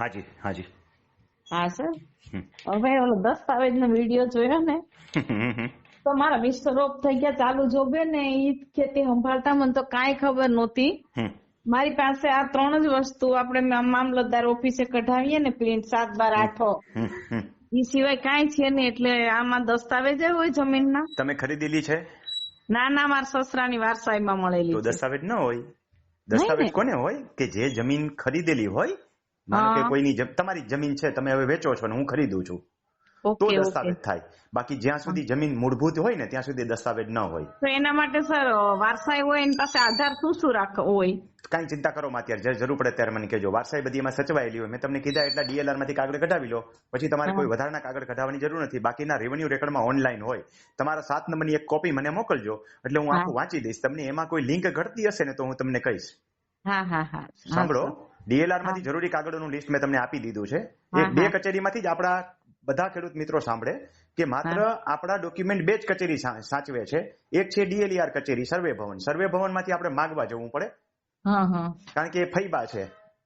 હાજી હાજી. હા સર? હવે ઓલો દસ્તાવેજ નો વીડિયો જોયો ને. તો મારા મિસ્ટર થઈ ગયા ચાલુ જોબે ને એ ખેતી સંભાળતા મને તો કાંઈ ખબર નહોતી. મારી પાસે આ ત્રણ જ વસ્તુ આપણે મામલતદાર ઓફિસે કઢાવીએ ને પ્રિન્ટ સાત બાર આઠો. હમ. સિવાય કાંઈ છે નહીં એટલે આમાં દસ્તાવેજ હોય જમીનના. તમે ખરીદેલી છે? ના ના મારા સસરાની વારસાઈમાં મળેલી તો. દસ્તાવેજ ન હોય. દસ્તાવેજ કોને હોય? કે જે જમીન ખરીદેલી હોય માનો કે કોઈની તમારી જમીન છે તમે હવે વેચો છો ને હું ખરીદું છું તો દસ્તાવેજ થાય. બાકી જ્યાં સુધી જમીન મૂળભૂત હોય ને ત્યાં સુધી દસ્તાવેજ ન હોય. તો એના માટે સર વારસાઈ હોય એની પાસે આધાર શું શું રાખવો હોય? કાંઈ ચિંતા કરો માં અત્યારે જરૂર પડે ત્યારે મને કહેજો. વારસાઈ બધી એમાં સચવાયેલી હોય. મેં તમને કીધા એટલા ડીએલઆરમાંથી કાગળ કઢાવી લો. પછી તમારે. કોઈ વધારાના કાગળ કઢાવવાની જરૂર નથી. બાકીના રેવન્યુ રેકોર્ડમાં ઓનલાઈન હોય. તમારા સાત નંબરની એક કોપી મને મોકલજો એટલે હું આખું વાંચી દઈશ. તમને એમાં કોઈ લિંક ઘટતી હશે ને તો હું તમને કહીશ. હા હા હા. સાંભળો. ડીએલઆરમાંથી જરૂરી કાગળોનું લિસ્ટ મેં તમને આપી દીધું છે. એ બે કચેરીમાંથી જ આપણા બધા ખેડૂત મિત્રો સાંભળે કે માત્ર આપણા ડોક્યુમેન્ટ બે જ કચેરી સાચવે છે. એક છે ડીએલઆર કચેરી સર્વે ભવન. સર્વે ભવનમાંથી આપણે માગવા જવું પડે. કારણ કે એ ફૈબા છે.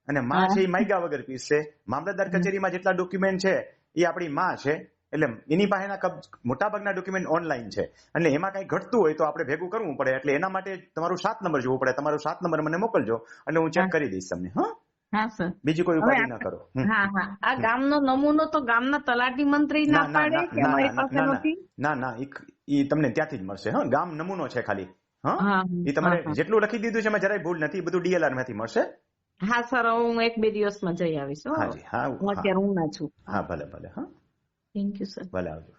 અને માં. છે એ માયગા વગર પીસશે મામલતદાર કચેરીમાં જેટલા ડોક્યુમેન્ટ છે એ આપણી માં છે. એટલે એની પાસેના કબ મોટાભાગના ડોક્યુમેન્ટ ઓનલાઈન છે. એટલે એમાં કઈ ઘટતું હોય તો આપણે ભેગું કરવું પડે. એટલે એના માટે તમારું સાત નંબર જોવું પડે. તમારો સાત નંબર મને મોકલજો. એટલે હું ચેક કરી દઈશ તમને હા? હા સર. બીજી કોઈ ઉપાધિ ના કરો. હા હા. આ ગામનો નમૂનો તો ગામના તલાટી મંત્રી ના પાડે ના કે ના, અમારી પાસે ના, ના, નથી? ના ના ઈ- તમને ત્યાંથી જ મળશે હા. ગામ નમૂનો છે ખાલી હા. ઈ એ તમારે. જેટલું લખી દીધું છે એમાં જરાય ભૂલ નથી બધું ડીએલઆરમાંથી મળશે? હા સર હું એક બે દિવસમાં જઈ આવીશ હા. હાજી હા હું અત્યારે હું ના છું. હા ભલે ભલે હા. થેન્ક યુ સર ભલે આવજો.